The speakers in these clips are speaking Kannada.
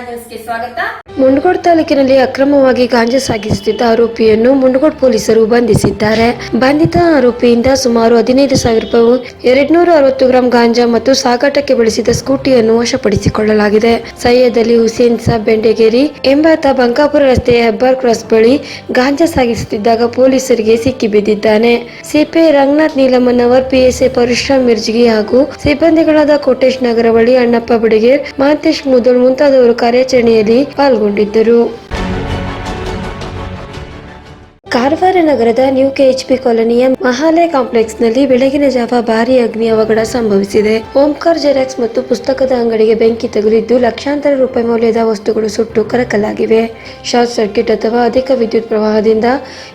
ನಮಸ್ಕಾರ ರಾಜ್ ನ್ಯೂಸ್ಗೆ ಸ್ವಾಗತ ಮುಂಡಗೋಡ್ ತಾಲೂಕಿನಲ್ಲಿ ಅಕ್ರಮವಾಗಿ ಗಾಂಜಾ ಸಾಗಿಸುತ್ತಿದ್ದ ಆರೋಪಿಯನ್ನು ಮುಂಡಗೋಡ್ ಪೊಲೀಸರು ಬಂಧಿಸಿದ್ದಾರೆ. ಬಂಧಿತ ಆರೋಪಿಯಿಂದ ಸುಮಾರು ಹದಿನೈದು ಸಾವಿರ ರೂಪಾಯಿ, ಎರಡ್ನೂರ ಅರವತ್ತು ಗ್ರಾಂ ಗಾಂಜಾ ಮತ್ತು ಸಾಗಾಟಕ್ಕೆ ಬಳಸಿದ ಸ್ಕೂಟಿಯನ್ನು ವಶಪಡಿಸಿಕೊಳ್ಳಲಾಗಿದೆ. ಸೈಯದ್ ಅಲಿ ಹುಸೇನ್ ಸಾಬ್ ಬೆಂಡೆಗೇರಿ ಎಂಬಾತ ಬಂಕಾಪುರ ರಸ್ತೆಯ ಹೆಬ್ಬಾರ್ ಕ್ರಾಸ್ ಬಳಿ ಗಾಂಜಾ ಸಾಗಿಸುತ್ತಿದ್ದಾಗ ಪೊಲೀಸರಿಗೆ ಸಿಕ್ಕಿ ಬಿದ್ದಿದ್ದಾನೆ. ಸಿಪಿಐ ರಂಗನಾಥ್ ಅವರ್ ಪಿಎಸ್ಎ ಪರಶುರಾಮ್ ಮಿರ್ಜಿಗಿ ಹಾಗೂ ಸಿಬ್ಬಂದಿಗಳಾದ ಕೋಟೇಶ್ ನಗರ ಬಳಿ ಅಣ್ಣಪ್ಪ ಬಡಿಗೇರ್, ಮಹಂತೇಶ್ ಮುದೋಳ್ ಮುಂತಾದವರು ಕಾರ್ಯಾಚರಣೆಯಲ್ಲಿ വേണ്ടിയിട്ടൊരു ಕಾರವಾರ ನಗರದ ನ್ಯೂ ಕೆಎಚ್ಪಿ ಕಾಲೋನಿಯ ಮಹಾಲಯ ಕಾಂಪ್ಲೆಕ್ಸ್ನಲ್ಲಿ ಬೆಳಗಿನ ಜಾವ ಭಾರಿ ಅಗ್ನಿ ಅವಘಡ ಸಂಭವಿಸಿದೆ. ಓಂಕಾರ್ ಜೆರಾಕ್ಸ್ ಮತ್ತು ಪುಸ್ತಕದ ಅಂಗಡಿಗೆ ಬೆಂಕಿ ತಗುಲಿದ್ದು ಲಕ್ಷಾಂತರ ರೂಪಾಯಿ ಮೌಲ್ಯದ ವಸ್ತುಗಳು ಸುಟ್ಟು ಕರಕಲಾಗಿವೆ. ಶಾರ್ಟ್ ಸರ್ಕ್ಯೂಟ್ ಅಥವಾ ಅಧಿಕ ವಿದ್ಯುತ್ ಪ್ರವಾಹದಿಂದ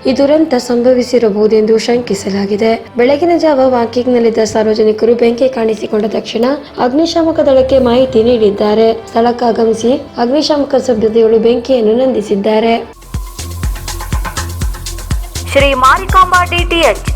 ಈ ದುರಂತ ಸಂಭವಿಸಿರಬಹುದೆಂದು ಶಂಕಿಸಲಾಗಿದೆ. ಬೆಳಗಿನ ಜಾವ ವಾಕಿಂಗ್ನಲ್ಲಿದ್ದ ಸಾರ್ವಜನಿಕರು ಬೆಂಕಿ ಕಾಣಿಸಿಕೊಂಡ ತಕ್ಷಣ ಅಗ್ನಿಶಾಮಕ ದಳಕ್ಕೆ ಮಾಹಿತಿ ನೀಡಿದ್ದಾರೆ. ಸ್ಥಳಕ್ಕಾಗಮಿಸಿ ಅಗ್ನಿಶಾಮಕ ಸಿಬ್ಬಂದಿಗಳು ಬೆಂಕಿಯನ್ನು ನಂದಿಸಿದ್ದಾರೆ. ಶ್ರೀ ಮಾರಿಕಾಂಬಾ ಡಿಟಿಎಚ್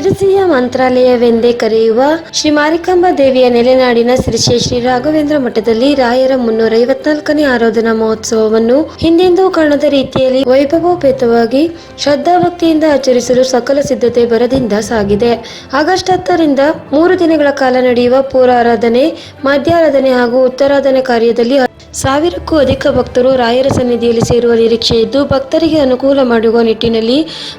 ಸಿರಿಸಿಯ ಮಂತ್ರಾಲಯವೆಂದೇ ಕರೆಯುವ ಶ್ರೀ ಮಾರಿಕಾಂಬಾ ದೇವಿಯ ನೆಲೆನಾಡಿನ ಶ್ರೀ ಶ್ರೀ ಶ್ರೀ ರಾಘವೇಂದ್ರ ಮಠದಲ್ಲಿ ರಾಯರ ಮುನ್ನೂರ ಐವತ್ನಾಲ್ಕನೇ ಆರಾಧನಾ ಮಹೋತ್ಸವವನ್ನು ಹಿಂದೆಂದೂ ಕಾಣದ ರೀತಿಯಲ್ಲಿ ವೈಭವೋಪೇತವಾಗಿ ಶ್ರದ್ಧಾಭಕ್ತಿಯಿಂದ ಆಚರಿಸಲು ಸಕಲ ಸಿದ್ಧತೆ ಬರದಿಂದ ಸಾಗಿದೆ. ಆಗಸ್ಟ್ ಹತ್ತರಿಂದ ಮೂರು ದಿನಗಳ ಕಾಲ ನಡೆಯುವ ಪೂರಾರಾಧನೆ, ಮಧ್ಯಾರಾಧನೆ ಹಾಗೂ ಉತ್ತರಾಧನೆ ಕಾರ್ಯದಲ್ಲಿ ಸಾವಿರಕ್ಕೂ ಅಧಿಕ ಭಕ್ತರು ರಾಯರ ಸನ್ನಿಧಿಯಲ್ಲಿ ಸೇರುವ ನಿರೀಕ್ಷೆ ಇದ್ದು, ಭಕ್ತರಿಗೆ ಅನುಕೂಲ ಮಾಡುವ ನಿಟ್ಟಿನಲ್ಲಿ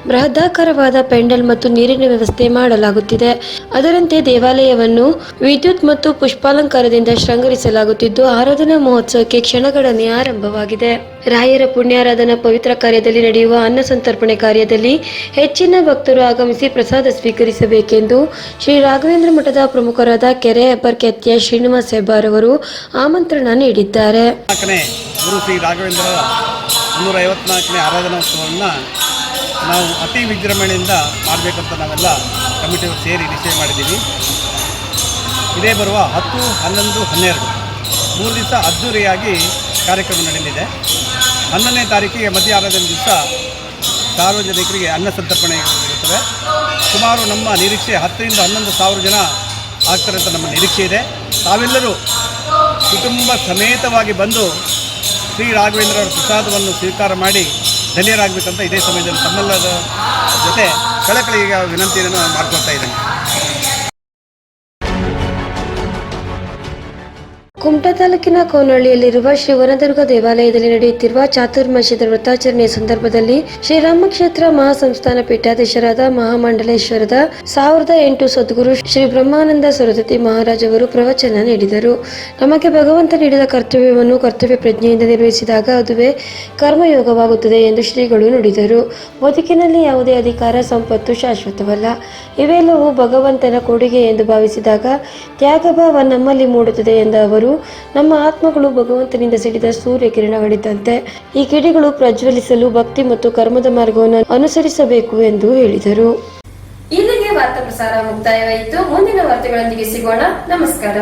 ಬೃಹದಾಕಾರವಾದ ಪೆಂಡಲ್ ಮತ್ತು ನೀರಿನ ವ್ಯವಸ್ಥೆ ಮಾಡಲಾಗುತ್ತಿದೆ. ಅದರಂತೆ ದೇವಾಲಯವನ್ನು ವಿದ್ಯುತ್ ಮತ್ತು ಪುಷ್ಪಾಲಂಕಾರದಿಂದ ಶೃಂಗರಿಸಲಾಗುತ್ತಿದ್ದು, ಆರಾಧನಾ ಮಹೋತ್ಸವಕ್ಕೆ ಕ್ಷಣಗಣನೆ ಆರಂಭವಾಗಿದೆ. ರಾಯರ ಪುಣ್ಯಾರಾಧನಾ ಪವಿತ್ರ ಕಾರ್ಯದಲ್ಲಿ ನಡೆಯುವ ಅನ್ನ ಸಂತರ್ಪಣೆ ಕಾರ್ಯದಲ್ಲಿ ಹೆಚ್ಚಿನ ಭಕ್ತರು ಆಗಮಿಸಿ ಪ್ರಸಾದ ಸ್ವೀಕರಿಸಬೇಕೆಂದು ಶ್ರೀ ರಾಘವೇಂದ್ರ ಮಠದ ಪ್ರಮುಖರಾದ ಕೆರೆ ಅಪರ್ ಕೆತ್ತಿಯ ಶ್ರೀನಿವಾಸ ಹೆಬ್ಬಾರ್ ಅವರು ಆಮಂತ್ರಣ ನೀಡಿದ್ದಾರೆ. ಗುರು ಶ್ರೀ ರಾಘವೇಂದ್ರ ಮುನ್ನೂರ ಐವತ್ನಾಲ್ಕನೇ ನಾವು ಅತಿ ವಿಜೃಂಭಣೆಯಿಂದ ಮಾಡಬೇಕಂತ ನಾವೆಲ್ಲ ಕಮಿಟಿಯವರು ಸೇರಿ ನಿಶ್ಚಯ ಮಾಡಿದ್ದೀವಿ. ಇದೇ ಬರುವ ಹತ್ತು, ಹನ್ನೊಂದು, ಹನ್ನೆರಡು ಮೂರು ದಿವಸ ಅದ್ಧೂರಿಯಾಗಿ ಕಾರ್ಯಕ್ರಮ ನಡೆಯಲಿದೆ. ಹನ್ನೊಂದನೇ ತಾರೀಕಿಗೆ ಮಧ್ಯ ಆರಾಧನೆ ದಿವಸ ಸಾರ್ವಜನಿಕರಿಗೆ ಅನ್ನ ಸಂತರ್ಪಣೆ ಇರುತ್ತದೆ. ಸುಮಾರು ನಮ್ಮ ನಿರೀಕ್ಷೆ ಹತ್ತರಿಂದ ಹನ್ನೊಂದು ಸಾವಿರ ಜನ ಆಗ್ತಾರೆ ಅಂತ ನಮ್ಮ ನಿರೀಕ್ಷೆ ಇದೆ. ತಾವೆಲ್ಲರೂ ಕುಟುಂಬ ಸಮೇತವಾಗಿ ಬಂದು ಶ್ರೀ ರಾಘವೇಂದ್ರ ಅವರ ಪ್ರಸಾದವನ್ನು ಸ್ವೀಕಾರ ಮಾಡಿ ಧನ್ಯರಾಗಬೇಕಂತ ಇದೇ ಸಮಯದಲ್ಲಿ ತಮ್ಮೆಲ್ಲರ ಜೊತೆ ಕಳಕಳಿಗೆ ವಿನಂತಿಯನ್ನು ಮಾಡ್ಕೊಳ್ತಾ ಕುಮಟಾ ತಾಲೂಕಿನ ಕೋನಹಳ್ಳಿಯಲ್ಲಿರುವ ಶ್ರೀ ವನದುರ್ಗ ದೇವಾಲಯದಲ್ಲಿ ನಡೆಯುತ್ತಿರುವ ಚಾತುರ್ಮಾಸ್ಯದ ವ್ರತಾಚರಣೆಯ ಸಂದರ್ಭದಲ್ಲಿ ಶ್ರೀರಾಮ ಕ್ಷೇತ್ರ ಮಹಾಸಂಸ್ಥಾನ ಪೀಠಾಧೀಶರಾದ ಮಹಾಮಂಡಲೇಶ್ವರದ ಸಾವಿರದ ಎಂಟು ಸದ್ಗುರು ಶ್ರೀ ಬ್ರಹ್ಮಾನಂದ ಸರಸ್ವತಿ ಮಹಾರಾಜ್ ಅವರು ಪ್ರವಚನ ನೀಡಿದರು. ನಮಗೆ ಭಗವಂತ ನೀಡಿದ ಕರ್ತವ್ಯವನ್ನು ಕರ್ತವ್ಯ ಪ್ರಜ್ಞೆಯಿಂದ ನಿರ್ವಹಿಸಿದಾಗ ಅದುವೇ ಕರ್ಮಯೋಗವಾಗುತ್ತದೆ ಎಂದು ಶ್ರೀಗಳು ನುಡಿದರು. ಬದುಕಿನಲ್ಲಿ ಯಾವುದೇ ಅಧಿಕಾರ, ಸಂಪತ್ತು ಶಾಶ್ವತವಲ್ಲ. ಇವೆಲ್ಲವೂ ಭಗವಂತನ ಕೊಡುಗೆ ಎಂದು ಭಾವಿಸಿದಾಗ ತ್ಯಾಗಭಾವ ನಮ್ಮಲ್ಲಿ ಮೂಡುತ್ತದೆ ಎಂದ ಅವರು ನಮ್ಮ ಆತ್ಮಗಳು ಭಗವಂತನಿಂದ ಸಿಡಿದ ಸೂರ್ಯ ಕಿರಣಗಳಿದ್ದಂತೆ ಈ ಕಿಡಿಗಳು ಪ್ರಜ್ವಲಿಸಲು ಭಕ್ತಿ ಮತ್ತು ಕರ್ಮದ ಮಾರ್ಗವನ್ನು ಅನುಸರಿಸಬೇಕು ಎಂದು ಹೇಳಿದರು. ಇಲ್ಲಿಗೆ ವಾರ್ತಾ ಪ್ರಸಾರ ಮುಕ್ತಾಯವಾಯಿತು. ಮುಂದಿನ ವಾರ್ತೆಗಳೊಂದಿಗೆ ಸಿಗೋಣ. ನಮಸ್ಕಾರ.